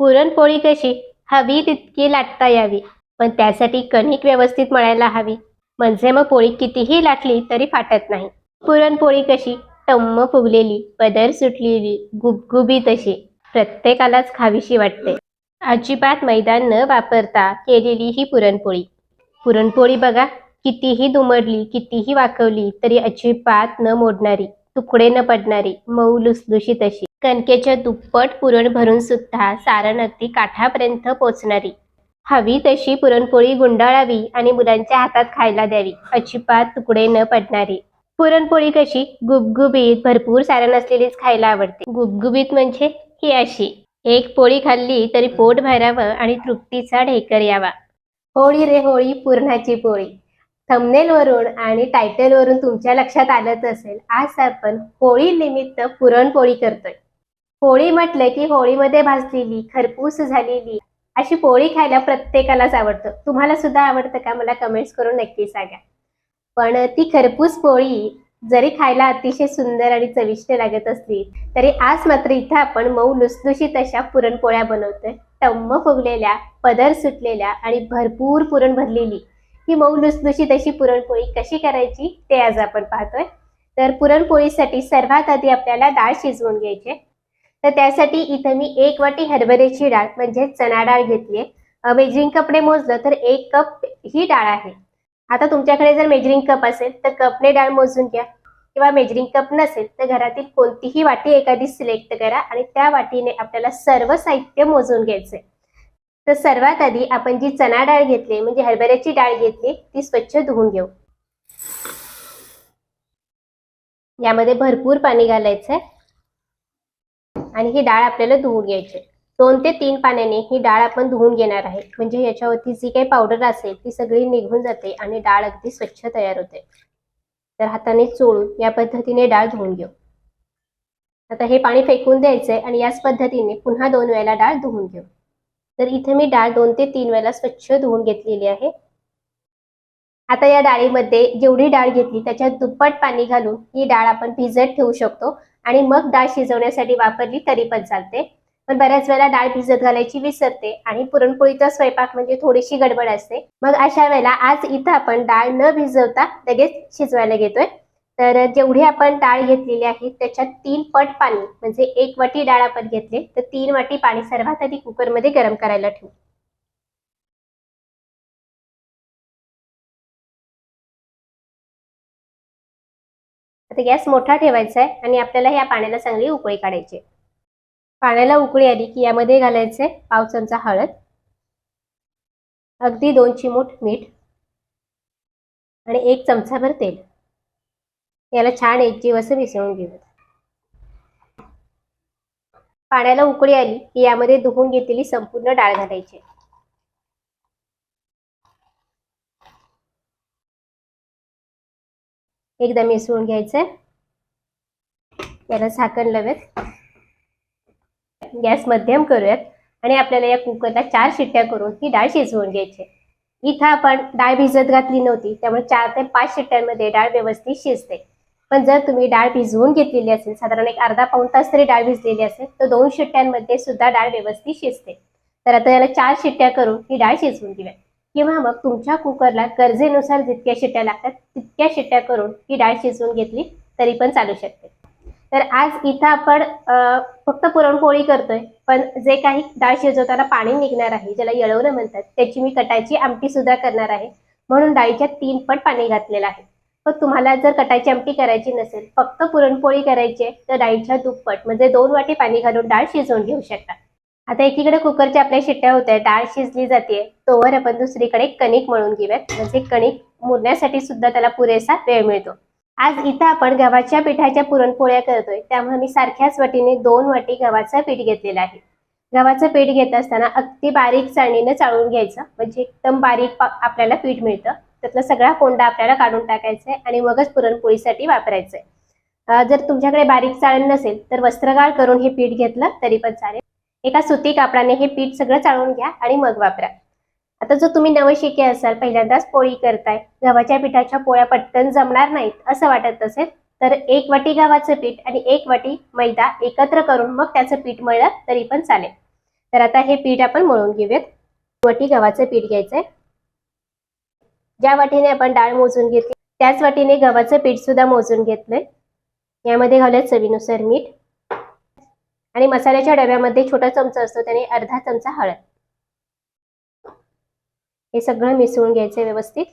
पुरणपोळी कशी हवी तितकी लाटता यावी. पण त्यासाठी कणिक व्यवस्थित मळायला हवी. म्हणजे मग पोळी कितीही लाटली तरी फाटत नाही. पुरणपोळी कशी टम्म फुगलेली पदर सुटलेली गुबगुबीत अशी प्रत्येकालाच खावीशी वाटते. अजिबात मैदान न वापरता केलेली ही पुरणपोळी. पुरणपोळी बघा कितीही दुमडली कितीही वाकवली तरी अजिबात न मोडणारी तुकडे न पडणारी मऊ लुसलुशीत अशी. कणकेच्या दुप्पट पुरण भरून सुद्धा सारण अगदी काठापर्यंत पोचणारी. हवी तशी पुरणपोळी गुंडाळावी आणि मुलांच्या हातात खायला द्यावी अजिबात तुकडे न पडणारी. पुरणपोळी कशी गुबगुबीत भरपूर सारण असलेलीच खायला आवडते. गुबगुबीत म्हणजे ही अशी एक पोळी खाल्ली तरी पोट भरावं आणि तृप्तीचा ढेकर यावा. होळी रे होळी पुरणाची पोळी. थंबनेल वरून आणि टायटल वरून तुमच्या लक्षात आलंच असेल आज आपण होळी निमित्त पुरणपोळी करतोय. होळी म्हटलं की होळीमध्ये भाजलेली खरपूस झालेली अशी पोळी खायला प्रत्येकालाच आवडतं. तुम्हाला सुद्धा आवडतं का? मला कमेंट्स करून नक्की सांगा. पण ती खरपूस पोळी जरी खायला अतिशय सुंदर आणि चविष्ट लागत असली तरी आज मात्र इथं आपण मऊ लुसलुशीत अशा पुरणपोळ्या बनवतोय. टम्म फुगलेल्या पदर सुटलेल्या आणि भरपूर पुरण भरलेली. ही मऊ लुसलुशीत अशी पुरणपोळी कशी करायची ते आज आपण पाहतोय. तर पुरणपोळीसाठी सर्वात आधी आपल्याला डाळ शिजवून घ्यायची तर त्यासाठी इथं मी एक वाटी हरभऱ्याची डाळ म्हणजे चणा डाळ घेतलीये. मेजरिंग कपडे मोजलं तर एक कप ही डाळ आहे. आता तुमच्याकडे जर मेजरिंग कप असेल तर कपने डाळ मोजून घ्या. किंवा मेजरिंग कप नसेल तर घरातील कोणतीही वाटी एखादी सिलेक्ट करा आणि त्या वाटीने आपल्याला सर्व साहित्य मोजून घ्यायचंय. तर सर्वात आधी आपण जी चणा डाळ घेतली म्हणजे हरभऱ्याची डाळ घेतली ती स्वच्छ धुवून घेऊ. यामध्ये भरपूर पाणी घालायचंय. आणि ही डाळ आपल्याला धुवून घ्यायची. दोन ते तीन पाण्याने ही डाळ आपण धुवून घेणार आहे. म्हणजे याच्यावरती जी काही पावडर असेल ती सगळी निघून जाते आणि डाळ अगदी स्वच्छ तयार होते. तर हाताने चोळून या पद्धतीने डाळ धुवून घेऊ. आता हे पाणी फेकून द्यायचंय आणि याच पद्धतीने पुन्हा दोन वेळेला डाळ धुवून घेऊ. तर इथे मी डाळ दोन ते तीन वेळेला स्वच्छ धुवून घेतलेली आहे. आता या डाळीमध्ये जेवढी डाळ घेतली त्याच्यात दुप्पट पाणी घालून ही डाळ आपण भिजत ठेवू शकतो. आणि मग डाळ शिजवण्यासाठी वापरली तरी पण चालते. पण बऱ्याच वेळेला डाळ भिजत घालायची विसरते आणि पुरणपोळीचा स्वयंपाक म्हणजे थोडीशी गडबड असते. मग अशा वेळेला आज इथं आपण डाळ न भिजवता लगेच शिजवायला घेतोय. तर जेवढी आपण डाळ घेतलेली आहे त्याच्यात तीन पट पाणी म्हणजे एक वाटी डाळ आपण घेतली तर तीन वाटी पाणी सर्वात आधी कुकरमध्ये गरम करायला ठेवू. गॅस मोठा ठेवायचा आहे आणि आपल्याला या पाण्याला चांगली उकळी काढायची पाण्याला उकळी आली की यामध्ये घालायचे पाव चमचा हळद अगदी दोन चिमूट मीठ आणि एक चमचाभर तेल. याला छान एकजीव असं मिसळून घेऊयात पाण्याला उकळी आली की यामध्ये धुवून घेतलेली संपूर्ण डाळ घालायची एकदा मिसळून घ्यायचंय याला झाकण लावूयात गॅस मध्यम करूयात. आणि आपल्याला या कुकरला चार शिट्ट्या करून ही डाळ शिजवून घ्यायची. इथं आपण डाळ भिजत घातली नव्हती त्यामुळे चार ते पाच शिट्ट्यांमध्ये डाळ व्यवस्थित शिजते. पण जर तुम्ही डाळ भिजवून घेतलेली असेल साधारण एक अर्धा पाऊण तास तरी डाळ भिजलेली असेल तर दोन शिट्ट्यांमध्ये सुद्धा डाळ व्यवस्थित शिजते. तर आता याला चार शिट्ट्या करून ही डाळ शिजवून घेऊया किंवा मग तुमच्या कुकरला गरजेनुसार जितक्या शिट्ट्या लागतात तितक्या शिट्ट्या करून ही डाळ शिजवून घेतली तरी पण चालू शकते. तर आज इथं आपण फक्त पुरणपोळी करतोय पण जे काही डाळ शिजवताना पाणी निघणार आहे ज्याला येळवणं म्हणतात त्याची मी कटाची आमटी सुद्धा करणार आहे. म्हणून डाळीच्या तीन पट पाणी घातलेलं आहे. पण तुम्हाला जर कटाची आमटी करायची नसेल फक्त पुरणपोळी करायची आहे तर डाळीच्या दुप्पट म्हणजे दोन वाटी पाणी घालून डाळ शिजवून घेऊ शकता. आता एकीकडे कुकरच्या आपल्या शिट्ट्या होत आहेत डाळ शिजली जाते तोवर आपण दुसरीकडे कणिक मळून घेऊयात. म्हणजे कणिक मुरण्यासाठी सुद्धा त्याला पुरेसा वेळ मिळतो. आज इथं आपण गव्हाच्या पिठाच्या पुरणपोळ्या करतोय. त्यामुळे मी सारख्याच वाटीने दोन वाटी गव्हाचं पीठ घेतलेलं आहे. गव्हाचं पीठ घेत असताना अगदी बारीक चाळणीनं चाळून घ्यायचं. म्हणजे एकदम बारीक आपल्याला पीठ मिळतं. त्यातला सगळा कोंडा आपल्याला काढून टाकायचा आहे आणि मगच पुरणपोळीसाठी वापरायचं आहे जर तुमच्याकडे बारीक चाळण नसेल तर वस्त्रगाळ करून हे पीठ घेतलं तरी पण चालेल. एका सुती कापडाने हे पीठ सगळं चाळून घ्या आणि मग वापरा. आता जर तुम्ही नवशिके असाल पहिल्यांदाच पोळी करताय गव्हाच्या पिठाच्या पोळ्या पटकन जमणार नाहीत असं वाटत असेल तर एक वाटी गव्हाचं पीठ आणि एक वाटी मैदा एकत्र करून मग त्याचं पीठ मळलं तरी पण चालेल. तर आता हे पीठ आपण मळून घेऊयात. वाटी गव्हाचं पीठ घ्यायचंय. ज्या वाटीने आपण डाळ मोजून घेतली त्याच वाटीने गव्हाचं पीठ सुद्धा मोजून घेतलंय. यामध्ये घालूयात चवीनुसार मीठ. आणि मसाल्याच्या डब्यामध्ये छोटा चमचा असतो त्याने अर्धा चमचा हळद. हे सगळं मिसळून घ्यायचं व्यवस्थित.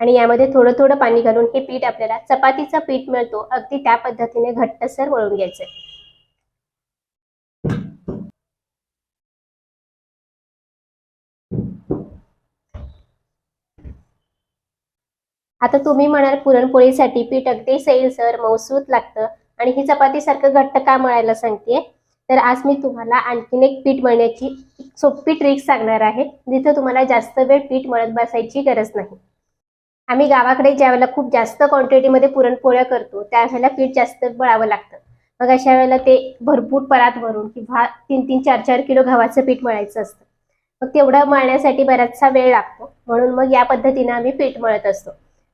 आणि यामध्ये थोडं थोडं पाणी घालून हे पीठ आपल्याला चपातीचं पीठ मिळतो अगदी त्या पद्धतीने घट्टसर वळून घ्यायचंय. आता तुम्ही म्हणाल पुरणपोळीसाठी पीठ अगदी सैलसर मौसूत लागतं. आणि ही चपातीसारखं घट्ट का मळायला सांगते तर आज मी तुम्हाला आणखीन एक पीठ मळण्याची सोपी ट्रिक सांगणार आहे जिथं तुम्हाला जास्त वेळ पीठ मळत बसायची गरज नाही. आम्ही गावाकडे ज्या वेळेला खूप जास्त क्वांटिटीमध्ये पुरणपोळ्या करतो त्यावेळेला पीठ जास्त मळावं लागतं. मग अशा वेळेला ते भरपूर परात भरून किंवा तीन तीन चार चार किलो गव्हाचं पीठ मळायचं असतं. मग तेवढं मळण्यासाठी बराचसा वेळ लागतो. म्हणून मग या पद्धतीने आम्ही पीठ मळत असतो.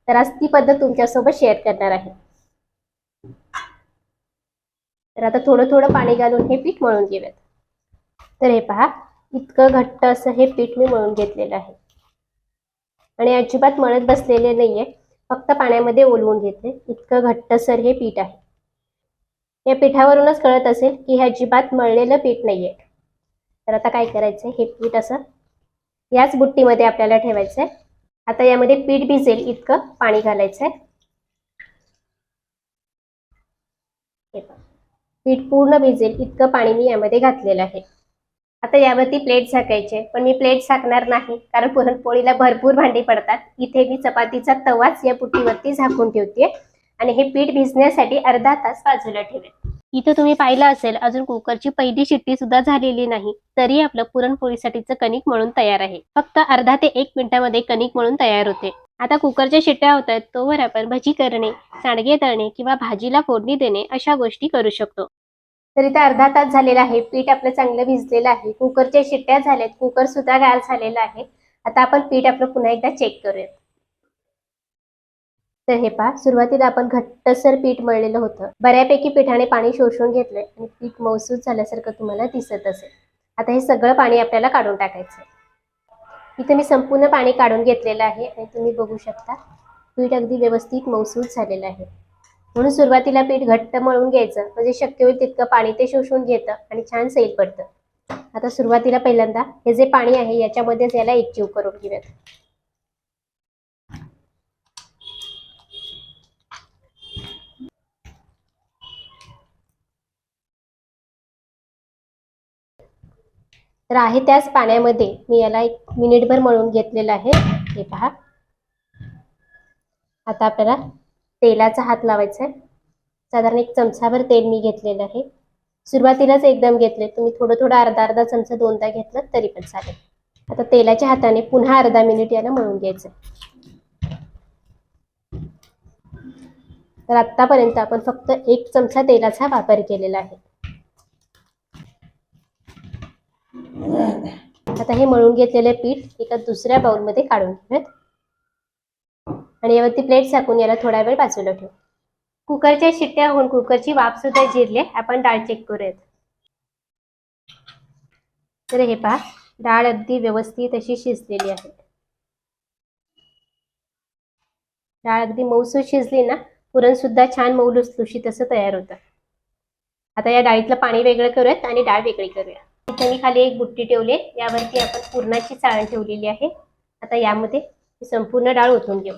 तर आज ती पद्धत तुमच्यासोबत शेअर करणार आहे. तर आता थोडं थोडं पाणी घालून हे पीठ मळून घेऊयात. तर हे पहा इतकं घट्ट असं हे पीठ मी मळून घेतलेलं आहे. आणि अजिबात मळत बसलेले नाहीये फक्त पाण्यामध्ये ओलवून घेतले इतकं घट्टसर हे पीठ आहे. या पिठावरूनच कळत असेल की हे अजिबात मळलेलं पीठ नाहीये. तर आता काय करायचंय? हे पीठ असं याच बुट्टीमध्ये आपल्याला ठेवायचंय. आता यामध्ये पीठ भिजेल इतकं पाणी घालायचंय. हे पहा. पीठ पूर्ण भिजेल इतकं पाणी मी यामध्ये घातलेलं आहे. आता यावरती प्लेट झाकायचे पण मी प्लेट झाकणार नाही कारण पुरणपोळीला भरपूर भांडी पडतात. इथे मी चपातीचा तवाच या पुट्टीवरती झाकून ठेवते आणि हे पीठ भिजण्यासाठी अर्धा तास बाजूला ठेवेल इथं तुम्ही पाहिलं असेल अजून कुकरची पहिली शिट्टी सुद्धा झालेली नाही. तरी आपलं पुरणपोळीसाठीचं कणिक म्हणून तयार आहे. फक्त अर्धा ते एक मिनिटामध्ये कणिक म्हणून तयार होते. आता कुकरच्या शिट्ट्या होत आहेत तोवर आपण भजी करणे सांडगे तळणे किंवा भाजीला फोडणी देणे अशा गोष्टी करू शकतो. तर इथं अर्धा तास झालेला आहे पीठ आपलं चांगलं भिजलेलं आहे कुकरच्या शिट्ट्या झाल्यात कुकर सुद्धा गार झालेला आहे. आता आपण पीठ आपलं पुन्हा एकदा चेक करूयात. तर हे पहा सुरुवातीला आपण घट्टसर पीठ मळलेलं होतं. बऱ्यापैकी पिठाने पाणी शोषून घेतलंय आणि पीठ मौसूद झाल्यासारखं तुम्हाला दिसत असेल. आता हे सगळं पाणी आपल्याला काढून टाकायचं इथे मी संपूर्ण पाणी काढून घेतलेलं आहे आणि तुम्ही बघू शकता पीठ अगदी व्यवस्थित मौसूद झालेलं आहे. म्हणून सुरुवातीला पीठ घट्ट मळून घ्यायचं म्हणजे शक्य होईल तितकं पाणी ते शोषून घेतं आणि छान सैल पडतं. आता सुरुवातीला पहिल्यांदा हे जे पाणी आहे याच्यामध्येच याला एकजीव करून घेऊयात. तर आहे त्याच पाण्यामध्ये. मी याला एक मिनिटभर मळून घेतलेलं आहे. हे पहा. आता आपल्याला तेलाचा हात लावायचा आहे. साधारण एक चमचाभर तेल मी घेतलेलं आहे. सुरुवातीलाच एकदम घेतले तुम्ही थोडं थोडं अर्धा अर्धा चमचा दोनदा घेतलं तरी पण चालेल. आता तेलाच्या हाताने पुन्हा अर्धा मिनिट याला मळून घ्यायचं तर आतापर्यंत आपण फक्त एक चमचा तेलाचा वापर केलेला आहे. आता हे मळून घेतलेले पीठ एका दुसऱ्या बाउलमध्ये काढून घेऊयात. आणि यावरती प्लेट झाकून याला थोडा वेळ बाजूला ठेवू. कुकरच्या शिट्ट्या होऊन कुकरची वाफ सुद्धा जिरले आपण डाळ चेक करूयात. तर हे पहा डाळ अगदी व्यवस्थित अशी शिजलेली आहे. डाळ अगदी मऊसूत शिजली ना पुरण सुद्धा छान मऊ लुसलुशीत असं तयार होतं. आता या डाळीतलं पाणी वेगळं करूयात आणि डाळ वेगळी करूया इथे मी खाली एक बुट्टी ठेवली यावरती आपण पुरणाची चाळण ठेवलेली आहे. आता यामध्ये संपूर्ण डाळ ओतून घेऊ.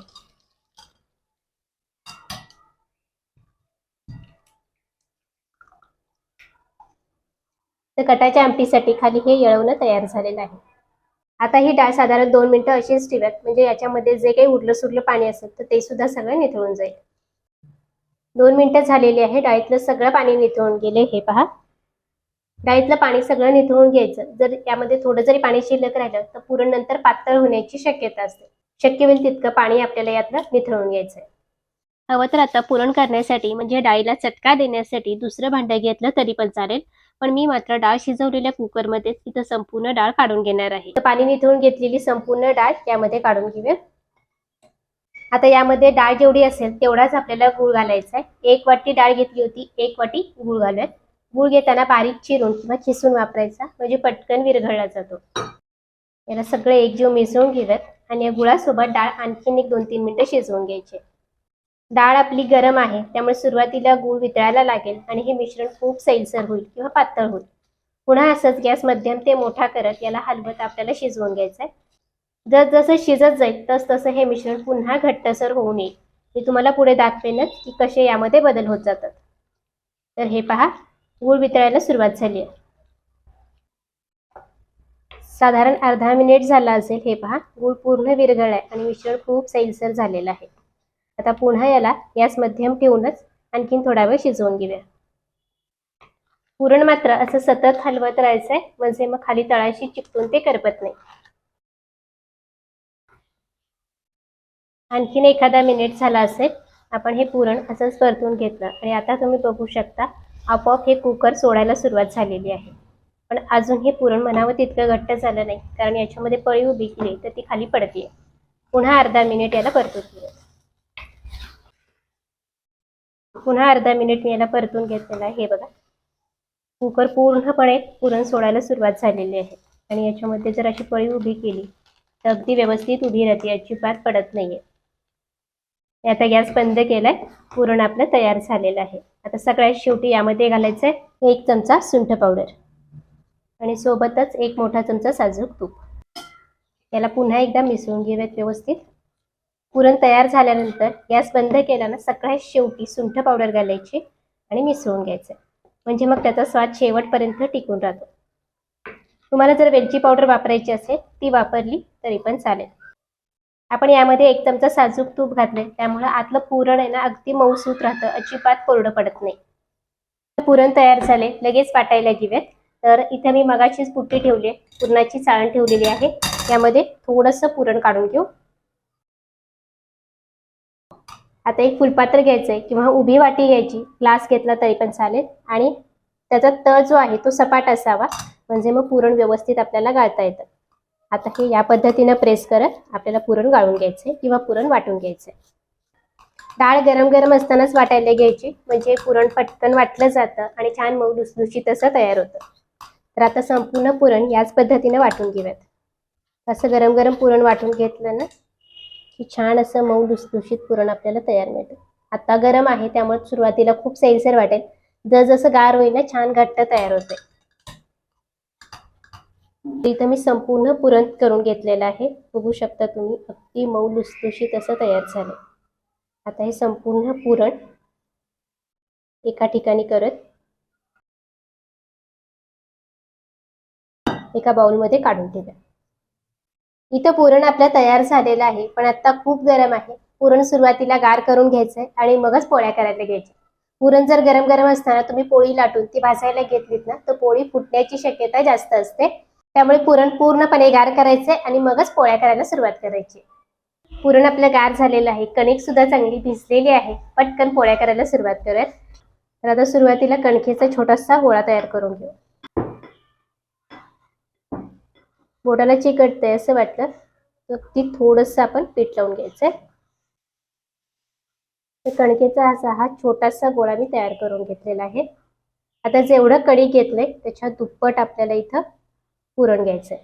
तर कटाच्या आमटीसाठी खाली हे येळवणं तयार झालेलं आहे. आता ही डाळ साधारण दोन मिनिटं अशीच ठेव्यात म्हणजे याच्यामध्ये जे काही उरलं सुरलं पाणी असेल तर ते सुद्धा सगळं निथळून जाईल. दोन मिनिटं झालेली आहे. डाळीतलं सगळं पाणी निथळून गेले. हे पहा. डाळीतलं पाणी सगळं निथळून घ्यायचं. जर यामध्ये थोडं जरी पाणी शिल्लक राहिलं तर पुरण नंतर पातळ होण्याची शक्यता असते. शक्य होईल तितकं पाणी आपल्याला यातलं निथळून घ्यायचं आहे हवं तर आता पुरण करण्यासाठी म्हणजे डाळीला चटका देण्यासाठी दुसरं भांडं घेतलं तरी पण चालेल. पण मी मात्र डाळ शिजवलेल्या कुकरमध्येच इथं संपूर्ण डाळ काढून घेणार आहे. तर पाणी निथळून घेतलेली संपूर्ण डाळ यामध्ये काढून घेऊया. आता यामध्ये डाळ जेवढी असेल तेवढाच आपल्याला गुळ घालायचा आहे एक वाटी डाळ घेतली होती एक वाटी गुळ घालूयात. गूळ घेताना बारीक चिरून किंवा खिसून वापरायचा. म्हणजे पटकन विरघळला जातो. याला सगळे एकजीव मिसळून घेऊयात आणि या गुळासोबत डाळ आणखीन एक दोन तीन मिनिटं शिजवून घ्यायचे. डाळ आपली गरम आहे त्यामुळे सुरुवातीला गूळ वितळायला लागेल आणि हे मिश्रण खूप सैलसर होईल किंवा पातळ होईल. पुन्हा असंच गॅस मध्यम ते मोठा करत याला हलवत आपल्याला शिजवून घ्यायचं आहे जस जसं शिजत जाईल तस तसं हे मिश्रण पुन्हा घट्टसर होऊन येईल. मी तुम्हाला पुढे दाखवेनच की कसे यामध्ये बदल होत जातात. तर हे पहा. गूळ वितळायला सुरुवात झाली आहे. साधारण अर्धा मिनिट झाला असेल. हे पहा गूळ पूर्ण विरघळ आहे आणि मिश्रण खूप सैलसर झालेलं आहे. आता पुन्हा याला गॅस मध्यम ठेवूनच आणखीन थोडा वेळ शिजवून घेऊया. पुरण मात्र असं सतत हलवत राहायचंय. म्हणजे मग खाली तळाशी चिकटून ते करपत नाही. आणखीन एखादा मिनिट झाला असेल. आपण हे पुरण असंच परतून घेतलं. आणि आता तुम्ही बघू शकता आपोआप हे कुकर सोडायला सुरुवात झालेली आहे. पण अजून हे पुरण म्हणावं तितकं घट्ट झालं नाही कारण याच्यामध्ये पळी उभी केली तर ती खाली पडते पुन्हा अर्धा मिनिट याला परतून घेऊ पुन्हा अर्धा मिनिट मी याला परतून घेतलेला आहे. हे बघा. कुकर पूर्णपणे पुरण सोडायला सुरुवात झालेली आहे. आणि याच्यामध्ये जर अशी पळी उभी केली तर अगदी व्यवस्थित उभी राहते. अजिबात पडत नाहीये. आता गॅस बंद केलाय. पुरण आपलं तयार झालेलं आहे. आता सगळ्यात शेवटी यामध्ये घालायचं आहे एक चमचा सुंठ पावडर. आणि सोबतच एक मोठा चमचा साजूक तूप. याला पुन्हा एकदा मिसळून घेऊयात व्यवस्थित. पुरण तयार झाल्यानंतर गॅस बंद केला ना सगळ्यात शेवटी सुंठ पावडर घालायची आणि मिसळून घ्यायचं म्हणजे मग त्याचा स्वाद शेवटपर्यंत टिकून राहतो. तुम्हाला जर वेलची पावडर वापरायची असेल ती वापरली तरी पण चालेल. आपण यामध्ये एक चमचा साजूक तूप घातले. त्यामुळे आतलं पुरण आहे ना अगदी मऊसूत राहतं. अजिबात कोरडं पडत नाही. पुरण तयार झाले. लगेच वाटायला घेऊयात तर इथे मी मगाचीच पुट्टी ठेवली आहे. पुरणाची चाळण ठेवलेली आहे. यामध्ये थोडंसं पुरण काढून घेऊ. आता एक फुलपात्र घ्यायचंय किंवा उभी वाटी घ्यायची. ग्लास घेतला तरी पण चालेल. आणि त्याचा तळ जो आहे तो सपाट असावा. म्हणजे मग पुरण व्यवस्थित आपल्याला गाळता येतं. आता हे या पद्धतीनं प्रेस करत आपल्याला पुरण गाळून घ्यायचंय किंवा पुरण वाटून घ्यायचंय. डाळ गरम गरम असतानाच वाटायला घ्यायची म्हणजे पुरण पटकन वाटलं जातं आणि छान मऊ लुसलुशीत असं तयार होतं. तर आता संपूर्ण पुरण याच पद्धतीनं वाटून घेऊयात. असं गरम गरम पुरण वाटून घेतलं ना की छान असं मऊ लुसलुशीत पुरण आपल्याला तयार मिळतं. आता गरम आहे त्यामुळे सुरुवातीला खूप सैलसर वाटेल. जसजसं गार होईल ना छान घट्ट तयार होते इथं मी संपूर्ण पुरण करून घेतलेलं आहे. बघू शकता तुम्ही अगदी मऊ लुसलुशीत असं तयार झालं आता हे संपूर्ण पुरण एका ठिकाणी करत एका बाउलमध्ये काढून ठेव्या. इथं पुरण आपलं तयार झालेलं आहे पण आता खूप गरम आहे. पुरण सुरुवातीला गार करून घ्यायचंय आणि मगच पोळ्या करायला घ्यायच्या. पुरण जर गरम गरम असताना तुम्ही पोळी लाटून ती भाजायला घेतलीत ना तर पोळी फुटण्याची शक्यता जास्त असते. त्यामुळे पुरण पूर्णपणे गार करायचंय आणि मगच पोळ्या करायला सुरुवात करायची. पुरण आपलं गार झालेलं आहे. कणिक सुद्धा चांगली भिजलेली आहे. पटकन पोळ्या करायला सुरुवात करूयात. तर आता सुरुवातीला कणकेचा छोटासा गोळा तयार करून घेऊ. बोटाला चिकटतंय असं वाटलं तर ती थोडंसं आपण पीठ लावून घ्यायचंय. तर कणकेचा असा हा छोटासा गोळा मी तयार करून घेतलेला आहे. आता जेवढं कणी घेतलंय त्याच्या दुप्पट आपल्याला इथं पुरण घ्यायचंय.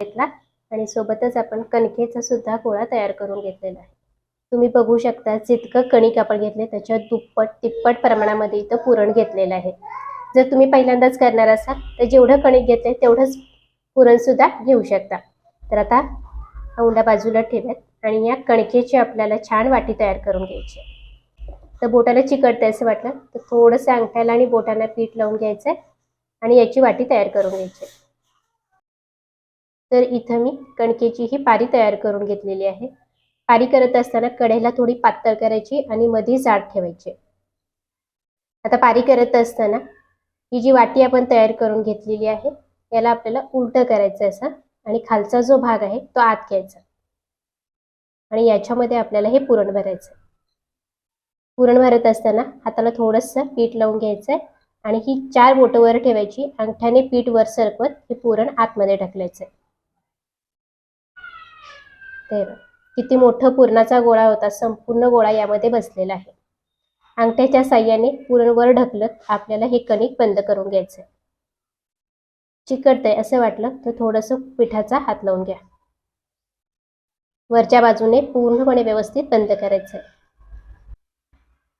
घेतला? आणि सोबतच आपण कणकेचा सुद्धा गोळा तयार करून घेतलेला आहे. तुम्ही बघू शकता जितकं कणिक आपण घेतले त्याच्या दुप्पट तिप्पट प्रमाणामध्ये इथं पुरण घेतलेलं आहे. जर तुम्ही पहिल्यांदाच करणार असाल तर जेवढं कणिक घेतले तेवढंच पुरण सुद्धा घेऊ शकता. तर आता हा उंडा बाजूला ठेवत आणि या कणकेची आपल्याला छान वाटी तयार करून घ्यायची तर बोटाला चिकटतंय असं वाटलं तर थोडंसं अंगठ्याला आणि बोटाला पीठ लावून घ्यायचंय आणि याची वाटी तयार करून घ्यायची तर इथं मी कणकेची ही पारी तयार करून घेतलेली आहे. पारी करत असताना कढईला थोडी पातळ करायची आणि मध्ये जाड ठेवायची आता पारी करत असताना ही जी वाटी आपण तयार करून घेतलेली आहे याला आपल्याला उलट करायचं असं आणि खालचा जो भाग आहे तो आत घ्यायचा. आणि याच्यामध्ये आपल्याला हे पुरण भरायचं पुरण भरत असताना हाताला थोडंसं पीठ लावून घ्यायचंय आणि ही चार बोटं वर ठेवायची. अंगठ्याने पीठ वर सरकवत हे पुरण आतमध्ये टाकलायचं तेव्हा किती मोठं पुरणाचा गोळा होता. संपूर्ण गोळा यामध्ये बसलेला आहे. अंगठ्याच्या साह्याने पुरण वर ढकलत आपल्याला हे कणिक बंद करून घ्यायचं चिकटतंय असं वाटलं तर थोडंसं पिठाचा हात लावून घ्या. वरच्या बाजूने पूर्णपणे व्यवस्थित बंद करायचं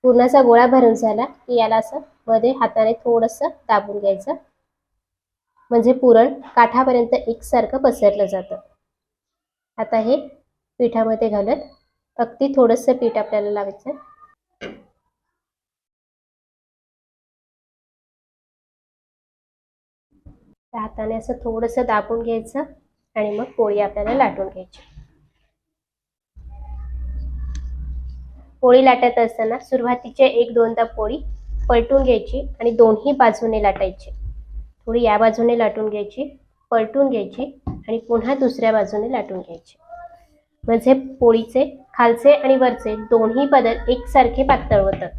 पुरणाचा गोळा भरून झाला की याला असं मध्ये हाताने थोडंसं दाबून घ्यायचं. म्हणजे पुरण काठापर्यंत एकसारखं पसरलं जातं. आता हे पिठामध्ये घालत अगदी थोडंसं पीठ आपल्याला लावायचं त्या हाताने असं थोडंसं दाबून घ्यायचं आणि मग पोळी आपल्याला लाटून घ्यायची. पोळी लाटत असताना सुरुवातीचे एक दोनदा पोळी पलटून घ्यायची आणि दोन्ही बाजूने लाटायची. थोडी या बाजूने लाटून घ्यायची पलटून घ्यायची आणि पुन्हा दुसऱ्या बाजूने लाटून घ्यायची. म्हणजे पोळीचे खालचे आणि वरचे दोन्ही बदल एकसारखे पातळ होतात.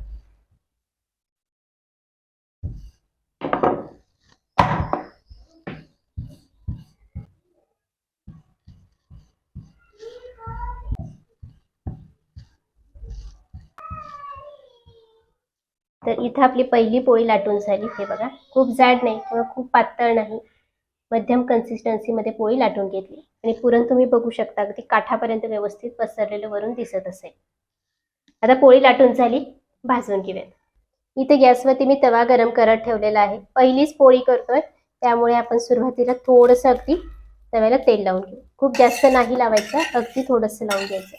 तर इथं आपली पहिली पोळी लाटून झाली. हे बघा खूप जाड नाही किंवा खूप पातळ नाही. मध्यम कन्सिस्टन्सीमध्ये पोळी लाटून घेतली. आणि पुरण तुम्ही बघू शकता अगदी काठापर्यंत व्यवस्थित पसरलेलं वरून दिसत असेल. आता पोळी लाटून झाली भाजून घेऊयात. इथे गॅसवरती मी तवा गरम करत ठेवलेला आहे. पहिलीच पोळी करतोय त्यामुळे आपण सुरुवातीला थोडंसं अगदी तव्याला तेल लावून घेऊ. खूप जास्त नाही लावायचं अगदी थोडंसं लावून घ्यायचं.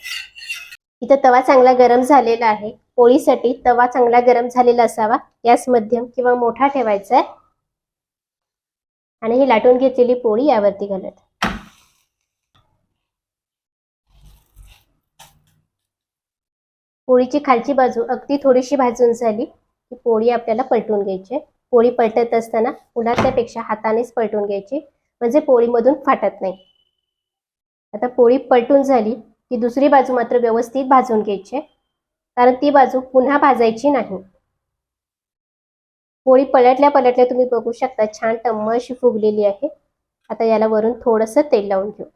इथं तवा चांगला गरम झालेला आहे. पोळीसाठी तवा चांगला गरम झालेला असावा. गॅस मध्यम किंवा मोठा ठेवायचा आहे आणि ही लाटून घेतलेली पोळी यावरती घालत. पोळीची खालची बाजू अगदी थोडीशी भाजून झाली की पोळी आपल्याला पलटून घ्यायची पोळी पलटत असताना उलाटण्यापेक्षा हातानेच पलटून घ्यायची. म्हणजे पोळीमधून फाटत नाही. आता पोळी पलटून झाली की दुसरी बाजू मात्र व्यवस्थित भाजून घ्यायची आहे. कारण ती बाजू पुन्हा भाजायची नाही. पोळी पलटल्या पलटल्या तुम्ही बघू शकता छान टम्म अशी फुगलेली आहे. आता याला वरून थोडंसं तेल लावून घेऊ.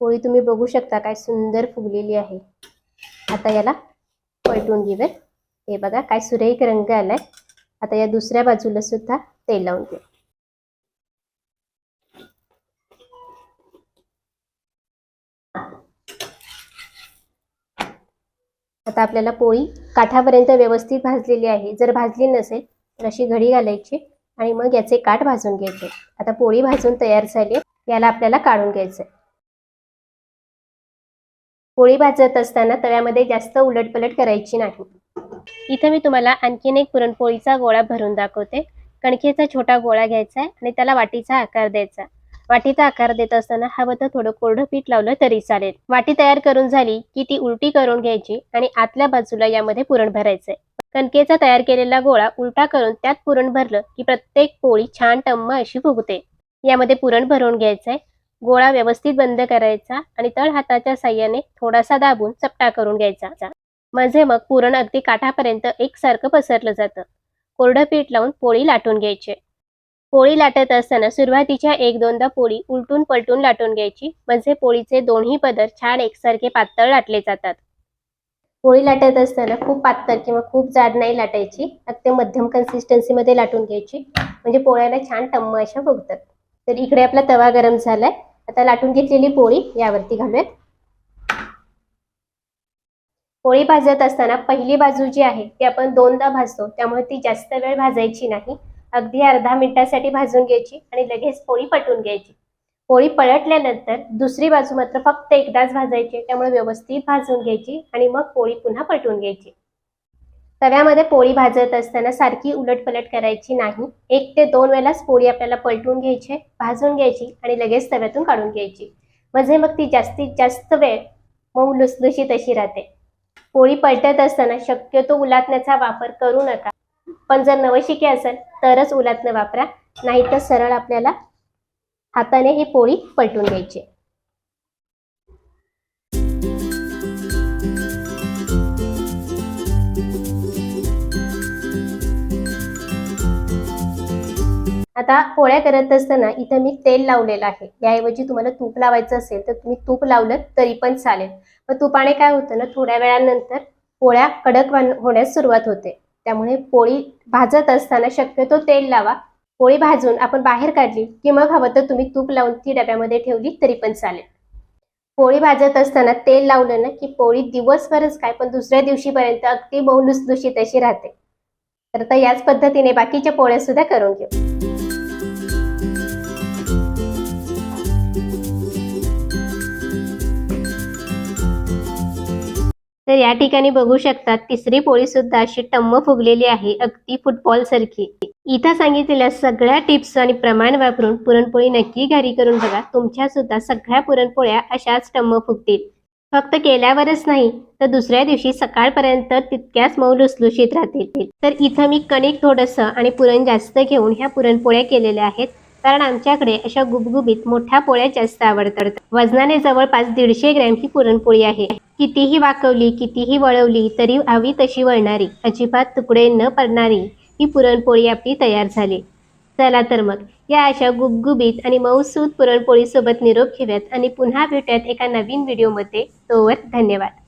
पोळी तुम्ही बघू शकता काय सुंदर फुगलेली आहे. आता याला पलटून घेऊयात हे बघा काय सुरेख रंग आलाय. आता या दुसऱ्या बाजूला सुद्धा तेल लावून घेऊ. आता आपल्याला पोळी काठापर्यंत व्यवस्थित भाजलेली आहे. जर भाजली नसेल तर अशी घडी घालायची आणि मग याचे काठ भाजून घ्यायचे. आता पोळी भाजून तयार झाली याला आपल्याला काढून घ्यायचं पोळी भाजत असताना तव्यामध्ये जास्त उलटपलट करायची नाही. इथं मी तुम्हाला आणखीन एक पुरणपोळीचा गोळा भरून दाखवते. कणकेचा छोटा गोळा घ्यायचा आहे आणि त्याला वाटीचा आकार द्यायचा वाटीचा आकार देत असताना हवं तर थोडं कोरडं पीठ लावलं तरी चालेल. वाटी तयार करून झाली की ती उलटी करून घ्यायची आणि आतल्या बाजूला यामध्ये पुरण भरायचंय. कणकेचा तयार केलेला गोळा उलटा करून त्यात पुरण भरलं की प्रत्येक पोळी छान टम्म अशी फुगते. यामध्ये पुरण भरून घ्यायचंय गोळा व्यवस्थित बंद करायचा आणि तळ हाताच्या साह्याने थोडासा दाबून चपटा करून घ्यायचा. म्हणजे मग पुरण अगदी काठापर्यंत एकसारखं पसरलं जातं. कोरडं पीठ लावून पोळी लाटून घ्यायची. पोळी लाटत असताना सुरुवातीच्या एक दोनदा पोळी उलटून पलटून लाटून घ्यायची. म्हणजे पोळीचे दोन्ही पदर छान एकसारखे पातळ लाटले जातात. पोळी लाटत असताना खूप पातळ किंवा खूप जाड नाही लाटायची. अगदी मध्यम कन्सिस्टन्सीमध्ये लाटून घ्यायची. म्हणजे पोळ्याला छान टम्म अशा फुगतात. तर इकडे आपला तवा गरम झालाय. आता लाटून घेतलेली पोळी यावरती घालूयात. पोळी भाजत असताना पहिली बाजू जी आहे ती आपण दोनदा भाजतो. त्यामुळे ती जास्त वेळ भाजायची नाही. अगदी अर्धा मिनिटासाठी भाजून घ्यायची आणि लगेच पोळी पटवून घ्यायची. पोळी पलटल्यानंतर दुसरी बाजू मात्र फक्त एकदाच भाजायची त्यामुळे व्यवस्थित भाजून घ्यायची आणि मग पोळी पुन्हा पटवून घ्यायची. तव्यामध्ये पोळी भाजत असताना सारखी उलटपलट करायची नाही. एक ते दोन वेळेलाच पोळी आपल्याला पलटून घ्यायची भाजून घ्यायची आणि लगेच तव्यातून काढून घ्यायची. म्हणजे मग ती जास्तीत जास्त वेळ मऊ लुसलुशीत अशी राहते. पोळी पलटत असताना शक्यतो उलाटण्याचा वापर करू नका. पण जर नवशिके असेल तरच उलातनं वापरा. नाहीतर सरळ आपल्याला हाताने ही पोळी पलटून घ्यायची. आता पोळ्या करत असताना इथं मी तेल लावलेलं आहे. याऐवजी तुम्हाला तूप लावायचं असेल तर तुम्ही तूप लावलं तरी पण चालेल. पण तुपाने काय होतं ना थोड्या वेळानंतर पोळ्या कडक होण्यास सुरुवात होते. त्यामुळे पोळी भाजत असताना शक्यतो तेल लावा. पोळी भाजून आपण बाहेर काढली की मग हवं तर तुम्ही तूप लावून ती डब्यामध्ये ठेवली तरी पण चालेल. पोळी भाजत असताना तेल लावलं ना की पोळी दिवसभरच काय पण दुसऱ्या दिवशीपर्यंत अगदी मऊ लुसलुशीत अशी राहते. तर आता याच पद्धतीने बाकीच्या पोळ्या सुद्धा करून घेऊ. तर या ठिकाणी बघू शकतात तिसरी पोळी सुद्धा अशी टम्म फुगलेली आहे अगदी फुटबॉल सारखी. इथं सांगितलेल्या सगळ्या टिप्स आणि प्रमाण वापरून पुरणपोळी नक्की घरी करून बघा. तुमच्या सुद्धा सगळ्या पुरणपोळ्या अशाच टम्म फुगतील. फक्त केल्यावरच नाही तर दुसऱ्या दिवशी सकाळपर्यंत तितक्याच मऊ लुसलुशीत राहतील. तर इथं मी कणिक थोडंसं आणि पुरण जास्त घेऊन ह्या पुरणपोळ्या केलेल्या आहेत. कारण आमच्याकडे अशा गुबगुबीत मोठ्या पोळ्या जास्त आवडतात वजनाने जवळपास दीडशे ग्रॅम ही पुरणपोळी आहे. कितीही वाकवली कितीही वळवली तरी हवी तशी वळणारी अजिबात तुकडे न पडणारी ही पुरणपोळी आपली तयार झाली. चला तर मग या अशा गुबगुबीत आणि मऊसूद पुरणपोळीसोबत निरोप घेऊयात आणि पुन्हा भेटूयात एका नवीन व्हिडिओमध्ये. तोवर धन्यवाद.